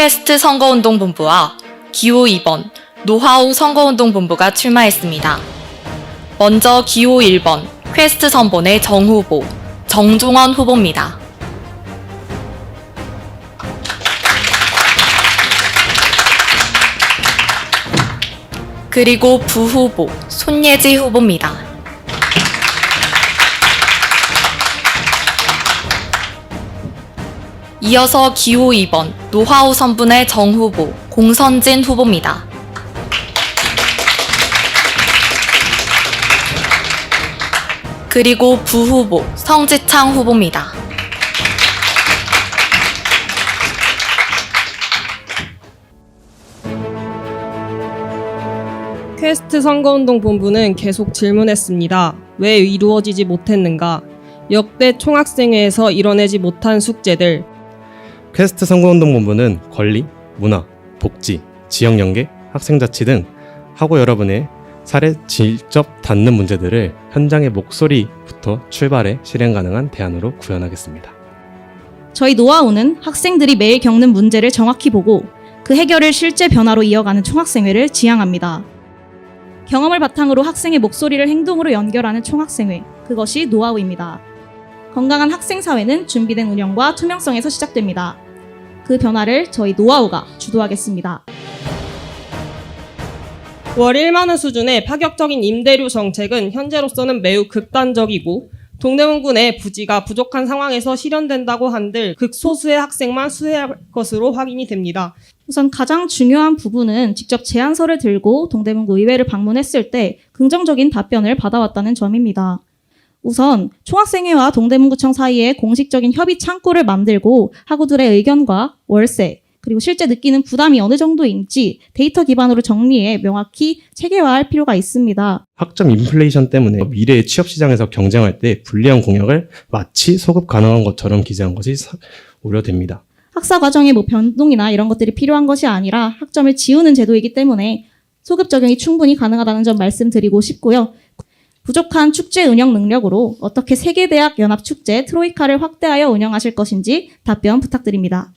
퀘스트 선거운동본부와 기호 2번 노하우 선거운동본부가 출마했습니다. 먼저 기호 1번 퀘스트 선본의 정 후보 정종원 후보입니다. 그리고 부후보 손예지 후보입니다. 이어서 기호 2번 노하우 선분의 정 후보 공선진 후보입니다. 그리고 부후보 성지창 후보입니다. 퀘스트 선거운동 본부는 계속 질문했습니다. 왜 이루어지지 못했는가? 역대 총학생회에서 이뤄내지 못한 숙제들, 퀘스트 선거운동본부는 권리, 문화, 복지, 지역연계, 학생자치 등 학우 여러분의 살에 직접 닿는 문제들을 현장의 목소리부터 출발해 실행 가능한 대안으로 구현하겠습니다. 저희 노하우는 학생들이 매일 겪는 문제를 정확히 보고 그 해결을 실제 변화로 이어가는 총학생회를 지향합니다. 경험을 바탕으로 학생의 목소리를 행동으로 연결하는 총학생회, 그것이 노하우입니다. 건강한 학생 사회는 준비된 운영과 투명성에서 시작됩니다. 그 변화를 저희 노하우가 주도하겠습니다. 월 1만 원 수준의 파격적인 임대료 정책은 현재로서는 매우 극단적이고 동대문구 내 부지가 부족한 상황에서 실현된다고 한들 극소수의 학생만 수혜할 것으로 확인이 됩니다. 우선 가장 중요한 부분은 직접 제안서를 들고 동대문구 의회를 방문했을 때 긍정적인 답변을 받아왔다는 점입니다. 우선 총학생회와 동대문구청 사이에 공식적인 협의 창구를 만들고 학우들의 의견과 월세 그리고 실제 느끼는 부담이 어느 정도인지 데이터 기반으로 정리해 명확히 체계화할 필요가 있습니다. 학점 인플레이션 때문에 미래의 취업 시장에서 경쟁할 때 불리한 공약을 마치 소급 가능한 것처럼 기재한 것이 사- 우려됩니다. 학사 과정에 뭐 변동이나 이런 것들이 필요한 것이 아니라 학점을 지우는 제도이기 때문에 소급 적용이 충분히 가능하다는 점 말씀드리고 싶고요. 부족한 축제 운영 능력으로 어떻게 세계대학 연합 축제 트로이카를 확대하여 운영하실 것인지 답변 부탁드립니다.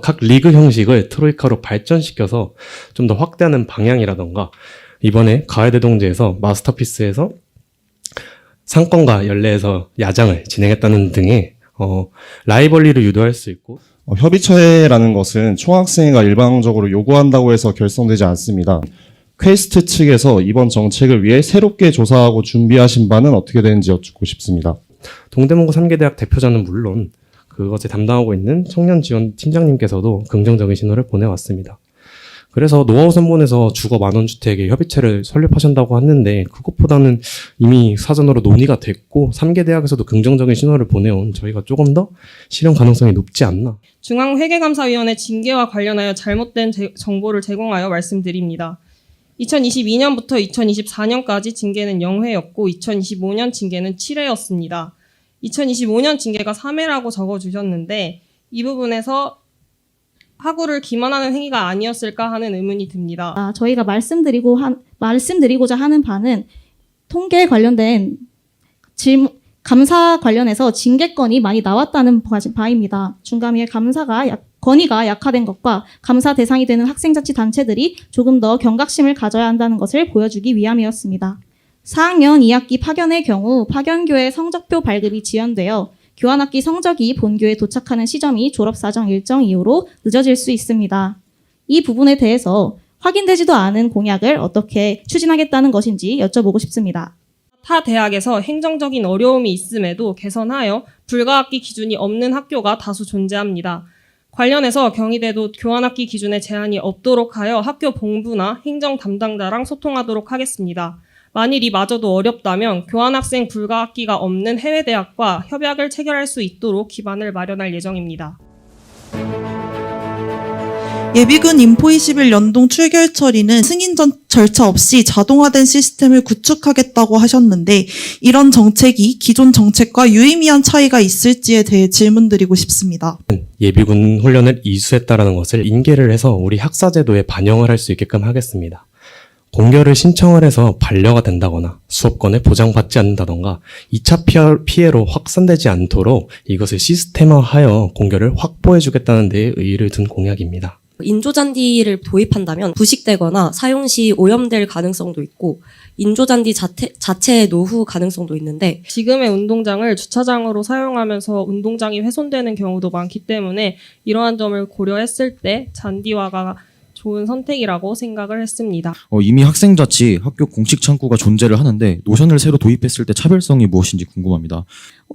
각 리그 형식을 트로이카로 발전시켜서 좀 더 확대하는 방향이라던가 이번에 가을대동제에서 마스터피스에서 상권과 연례에서 야장을 진행했다는 등의 어, 라이벌리를 유도할 수 있고 어, 협의처회라는 것은 총학생회가 일방적으로 요구한다고 해서 결성되지 않습니다. 퀘스트 측에서 이번 정책을 위해 새롭게 조사하고 준비하신 바는 어떻게 되는지 여쭙고 싶습니다. 동대문구 3개 대학 대표자는 물론 그것을 담당하고 있는 청년 지원 팀장님께서도 긍정적인 신호를 보내왔습니다. 그래서 노하우 선본에서 주거 만원 주택의 협의체를 설립하신다고 하는데 그것보다는 이미 사전으로 논의가 됐고 3개 대학에서도 긍정적인 신호를 보내온 저희가 조금 더 실현 가능성이 높지 않나 중앙회계감사위원회 징계와 관련하여 잘못된 제- 정보를 제공하여 말씀드립니다. 2022년부터 2024년까지 징계는 0회였고 2025년 징계는 7회였습니다. 2025년 징계가 3회라고 적어주셨는데 이 부분에서 학우를 기만하는 행위가 아니었을까 하는 의문이 듭니다. 아, 저희가 말씀드리고 한, 말씀드리고자 하는 바는 통계에 관련된 질문, 감사 관련해서 징계 건이 많이 나왔다는 바- 바입니다. 중감위의 감사가 약, 건의가 약화된 것과 감사 대상이 되는 학생자치 단체들이 조금 더 경각심을 가져야 한다는 것을 보여주기 위함이었습니다. 4학년 2학기 파견의 경우 파견교회 성적표 발급이 지연되어 교환학기 성적이 본교에 도착하는 시점이 졸업사정 일정 이후로 늦어질 수 있습니다. 이 부분에 대해서 확인되지도 않은 공약을 어떻게 추진하겠다는 것인지 여쭤보고 싶습니다. 타 대학에서 행정적인 어려움이 있음에도 개선하여 불가학기 기준이 없는 학교가 다수 존재합니다. 관련해서 경희대도 교환학기 기준에 제한이 없도록 하여 학교 본부나 행정 담당자랑 소통하도록 하겠습니다. 만일 이마저도 어렵다면 교환학생 불가 학기가 없는 해외 대학과 협약을 체결할 수 있도록 기반을 마련할 예정입니다. 예비군 인포21 연동 출결 처리는 승인 전 절차 없이 자동화된 시스템을 구축하겠다고 하셨는데 이런 정책이 기존 정책과 유의미한 차이가 있을지에 대해 질문드리고 싶습니다. 예비군 훈련을 이수했다라는 것을 인계를 해서 우리 학사제도에 반영을 할 수 있게끔 하겠습니다. 공결을 신청을 해서 반려가 된다거나 수업권을 보장받지 않는다던가 2차 피해로 확산되지 않도록 이것을 시스템화하여 공결을 확보해주겠다는 데 의의를 둔 공약입니다. 인조잔디를 도입한다면 부식되거나 사용 시 오염될 가능성도 있고 인조잔디 자체, 자체의 노후 가능성도 있는데 지금의 운동장을 주차장으로 사용하면서 운동장이 훼손되는 경우도 많기 때문에 이러한 점을 고려했을 때 잔디화가 좋은 선택이라고 생각을 했습니다. 어, 이미 학생 자치 학교 공식 창구가 존재를 하는데 노션을 새로 도입했을 때 차별성이 무엇인지 궁금합니다.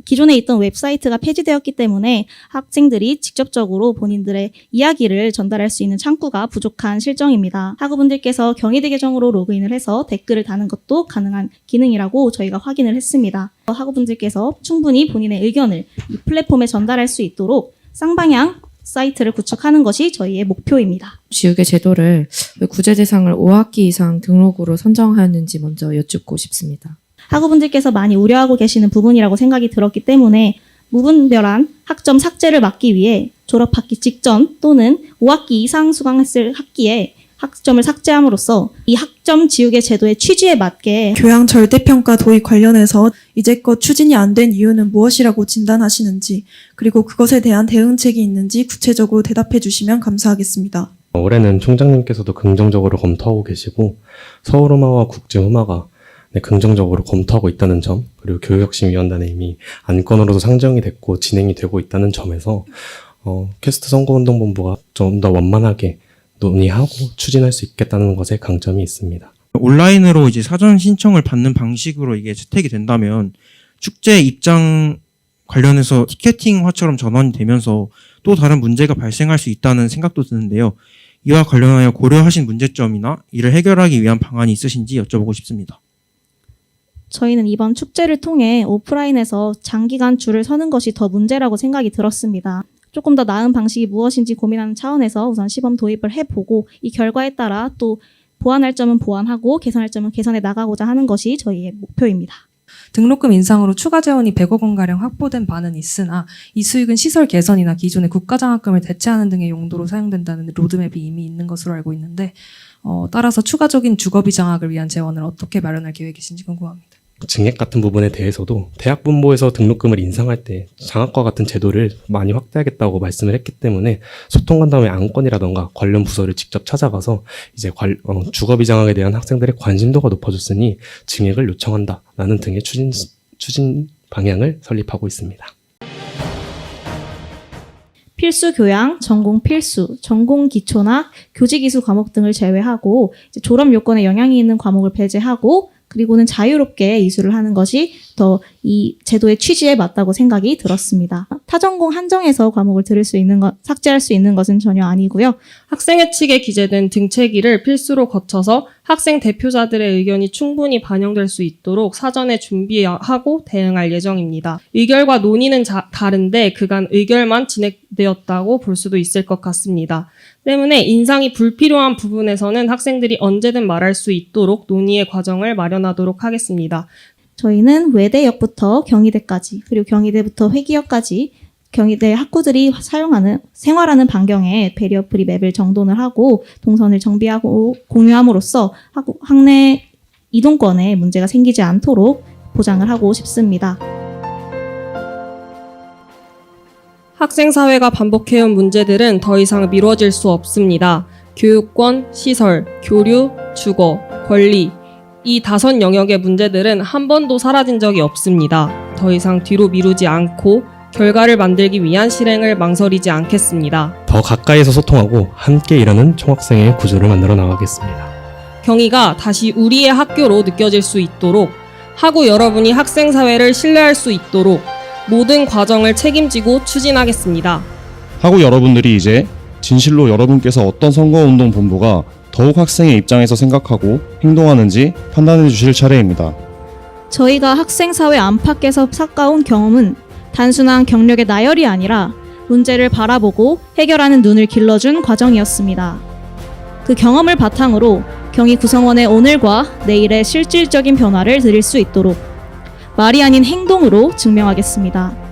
기존에 있던 웹사이트가 폐지되었기 때문에 학생들이 직접적으로 본인들의 이야기를 전달할 수 있는 창구가 부족한 실정입니다. 학우분들께서 경희대 계정으로 로그인을 해서 댓글을 다는 것도 가능한 기능이라고 저희가 확인을 했습니다. 학우분들께서 충분히 본인의 의견을 이 플랫폼에 전달할 수 있도록 쌍방향 사이트를 구축하는 것이 저희의 목표입니다. 지우개 제도를 왜 구제 대상을 5학기 이상 등록으로 선정하는지 먼저 여쭙고 싶습니다. 학우분들께서 많이 우려하고 계시는 부분이라고 생각이 들었기 때문에 무분별한 학점 삭제를 막기 위해 졸업학기 직전 또는 5학기 이상 수강했을 학기에 학점을 삭제함으로써 이 학점 지우개 제도의 취지에 맞게 교양 절대평가 도입 관련해서 이제껏 추진이 안 된 이유는 무엇이라고 진단하시는지, 그리고 그것에 대한 대응책이 있는지 구체적으로 대답해 주시면 감사하겠습니다. 올해는 총장님께서도 긍정적으로 검토하고 계시고 서울음화와 국제음화가 네, 긍정적으로 검토하고 있다는 점 그리고 교육혁신위원단에 이미 안건으로도 상정이 됐고 진행이 되고 있다는 점에서 어, 퀘스트 선거운동본부가 좀 더 원만하게 논의하고 추진할 수 있겠다는 것에 강점이 있습니다. 온라인으로 이제 사전 신청을 받는 방식으로 이게 채택이 된다면 축제 입장 관련해서 티켓팅화처럼 전환이 되면서 또 다른 문제가 발생할 수 있다는 생각도 드는데요. 이와 관련하여 고려하신 문제점이나 이를 해결하기 위한 방안이 있으신지 여쭤보고 싶습니다. 저희는 이번 축제를 통해 오프라인에서 장기간 줄을 서는 것이 더 문제라고 생각이 들었습니다. 조금 더 나은 방식이 무엇인지 고민하는 차원에서 우선 시범 도입을 해보고 이 결과에 따라 또 보완할 점은 보완하고 개선할 점은 개선해 나가고자 하는 것이 저희의 목표입니다. 등록금 인상으로 추가 재원이 100억 원가량 확보된 바는 있으나 이 수익은 시설 개선이나 기존의 국가장학금을 대체하는 등의 용도로 사용된다는 로드맵이 이미 있는 것으로 알고 있는데 어, 따라서 추가적인 주거비 장학을 위한 재원을 어떻게 마련할 계획이신지 궁금합니다. 증액 같은 부분에 대해서도 대학 분보에서 등록금을 인상할 때 장학과 같은 제도를 많이 확대하겠다고 말씀을 했기 때문에 소통 간담회 안건이라던가 관련 부서를 직접 찾아가서 이제 관- 어, 주거비 장학에 대한 학생들의 관심도가 높아졌으니 증액을 요청한다라는 등의 추진 추진 방향을 설립하고 있습니다. 필수 교양, 전공 필수, 전공 기초나 교직 이수 과목 등을 제외하고 졸업 요건에 영향이 있는 과목을 배제하고 그리고는 자유롭게 이수를 하는 것이 더 이 제도의 취지에 맞다고 생각이 들었습니다. 타전공 한정해서 과목을 들을 수 있는 것, 삭제할 수 있는 것은 전혀 아니고요. 학생회 측에 기재된 등체기를 필수로 거쳐서 학생 대표자들의 의견이 충분히 반영될 수 있도록 사전에 준비하고 대응할 예정입니다. 의결과 논의는 자- 다른데 그간 의결만 진행되었다고 볼 수도 있을 것 같습니다. 때문에 인상이 불필요한 부분에서는 학생들이 언제든 말할 수 있도록 논의의 과정을 마련하도록 하겠습니다. 저희는 외대역부터 경희대까지 그리고 경희대부터 회기역까지 경희대 학구들이 사용하는 생활하는 반경에 배리어 프리 맵을 정돈을 하고 동선을 정비하고 공유함으로써 학우- 학내 이동권에 문제가 생기지 않도록 보장을 하고 싶습니다. 학생 사회가 반복해온 문제들은 더 이상 미뤄질 수 없습니다. 교육권, 시설, 교류, 주거, 권리. 이 다섯 영역의 문제들은 한 번도 사라진 적이 없습니다. 더 이상 뒤로 미루지 않고 결과를 만들기 위한 실행을 망설이지 않겠습니다. 더 가까이서 소통하고 함께 일하는 총학생의 구조를 만들어 나가겠습니다. 경희가 다시 우리의 학교로 느껴질 수 있도록 하고 여러분이 학생 사회를 신뢰할 수 있도록 모든 과정을 책임지고 추진하겠습니다. 하고 여러분들이 이제 진실로 여러분께서 어떤 선거운동 본부가 더욱 학생의 입장에서 생각하고 행동하는지 판단해 주실 차례입니다. 저희가 학생 사회 안팎에서 삭가온 경험은 단순한 경력의 나열이 아니라 문제를 바라보고 해결하는 눈을 길러준 과정이었습니다. 그 경험을 바탕으로 경희 구성원의 오늘과 내일의 실질적인 변화를 드릴 수 있도록 말이 아닌 행동으로 증명하겠습니다.